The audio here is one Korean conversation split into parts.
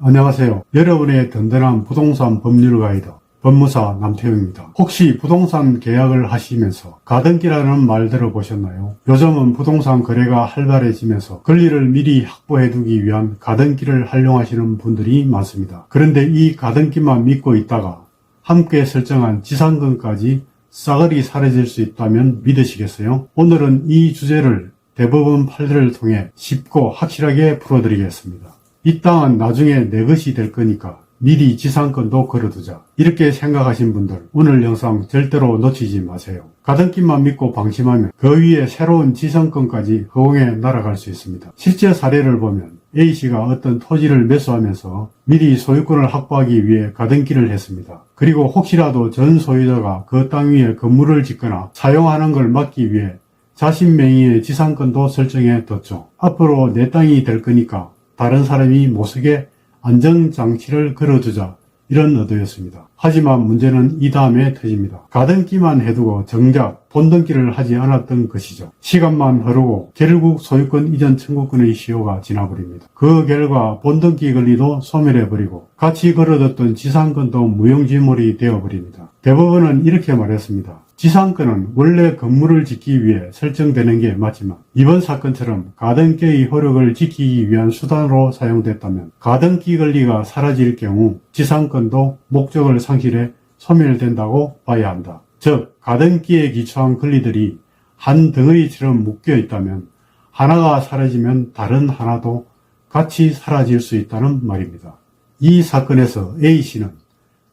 안녕하세요. 여러분의 든든한 부동산 법률 가이드 법무사 남태웅입니다. 혹시 부동산 계약을 하시면서 가등기라는 말 들어보셨나요? 요즘은 부동산 거래가 활발해지면서 권리를 미리 확보해두기 위한 가등기를 활용하시는 분들이 많습니다. 그런데 이 가등기만 믿고 있다가 함께 설정한 지상권까지 싸그리 사라질 수 있다면 믿으시겠어요? 오늘은 이 주제를 대법원 판례를 통해 쉽고 확실하게 풀어드리겠습니다. 이 땅은 나중에 내 것이 될 거니까 미리 지상권도 걸어두자. 이렇게 생각하신 분들 오늘 영상 절대로 놓치지 마세요. 가등기만 믿고 방심하면 그 위에 새로운 지상권까지 허공에 날아갈 수 있습니다. 실제 사례를 보면 A씨가 어떤 토지를 매수하면서 미리 소유권을 확보하기 위해 가등기를 했습니다. 그리고 혹시라도 전 소유자가 그 땅 위에 건물을 짓거나 사용하는 걸 막기 위해 자신 명의의 지상권도 설정해 뒀죠. 앞으로 내 땅이 될 거니까 다른 사람이 못쓰게 안정장치를 걸어두자 이런 의도였습니다. 하지만 문제는 이 다음에 터집니다. 가등기만 해두고 정작 본등기를 하지 않았던 것이죠. 시간만 흐르고 결국 소유권 이전 청구권의 시효가 지나버립니다. 그 결과 본등기 권리도 소멸해버리고 같이 걸어뒀던 지상권도 무용지물이 되어버립니다. 대법원은 이렇게 말했습니다. 지상권은 원래 건물을 짓기 위해 설정되는 게 맞지만 이번 사건처럼 가등기의 효력을 지키기 위한 수단으로 사용됐다면 가등기 권리가 사라질 경우 지상권도 목적을 상실해 소멸된다고 봐야 한다. 즉 가등기에 기초한 권리들이 한 덩어리처럼 묶여 있다면 하나가 사라지면 다른 하나도 같이 사라질 수 있다는 말입니다. 이 사건에서 A씨는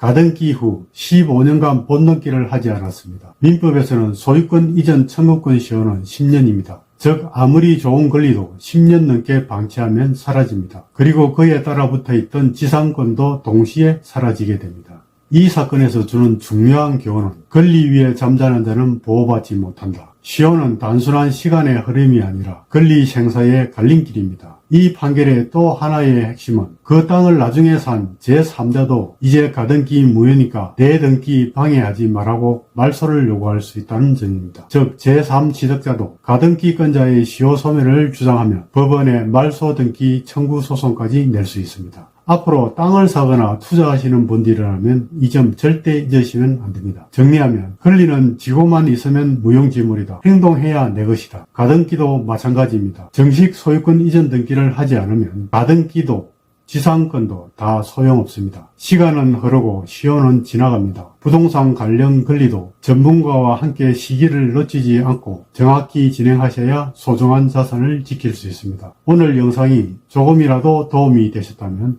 가등기 후 15년간 본등기를 하지 않았습니다. 민법에서는 소유권 이전 청구권 시효는 10년입니다. 즉 아무리 좋은 권리도 10년 넘게 방치하면 사라집니다. 그리고 그에 따라 붙어 있던 지상권도 동시에 사라지게 됩니다. 이 사건에서 주는 중요한 교훈은 권리 위에 잠자는 자는 보호받지 못한다. 시효는 단순한 시간의 흐름이 아니라 권리 생사의 갈림길입니다. 이 판결의 또 하나의 핵심은 그 땅을 나중에 산 제3자도 이제 가등기 무효니까 내 등기 방해하지 말라고 말소를 요구할 수 있다는 점입니다. 즉 제3지득자도 가등기권자의 시효 소멸을 주장하면 법원에 말소 등기 청구 소송까지 낼 수 있습니다. 앞으로 땅을 사거나 투자하시는 분들이라면 이 점 절대 잊으시면 안 됩니다. 정리하면 권리는 지고만 있으면 무용지물이다. 행동해야 내 것이다. 가등기도 마찬가지입니다. 정식 소유권 이전 등기를 하지 않으면 가등기도 지상권도 다 소용없습니다. 시간은 흐르고 시효는 지나갑니다. 부동산 관련 권리도 전문가와 함께 시기를 놓치지 않고 정확히 진행하셔야 소중한 자산을 지킬 수 있습니다. 오늘 영상이 조금이라도 도움이 되셨다면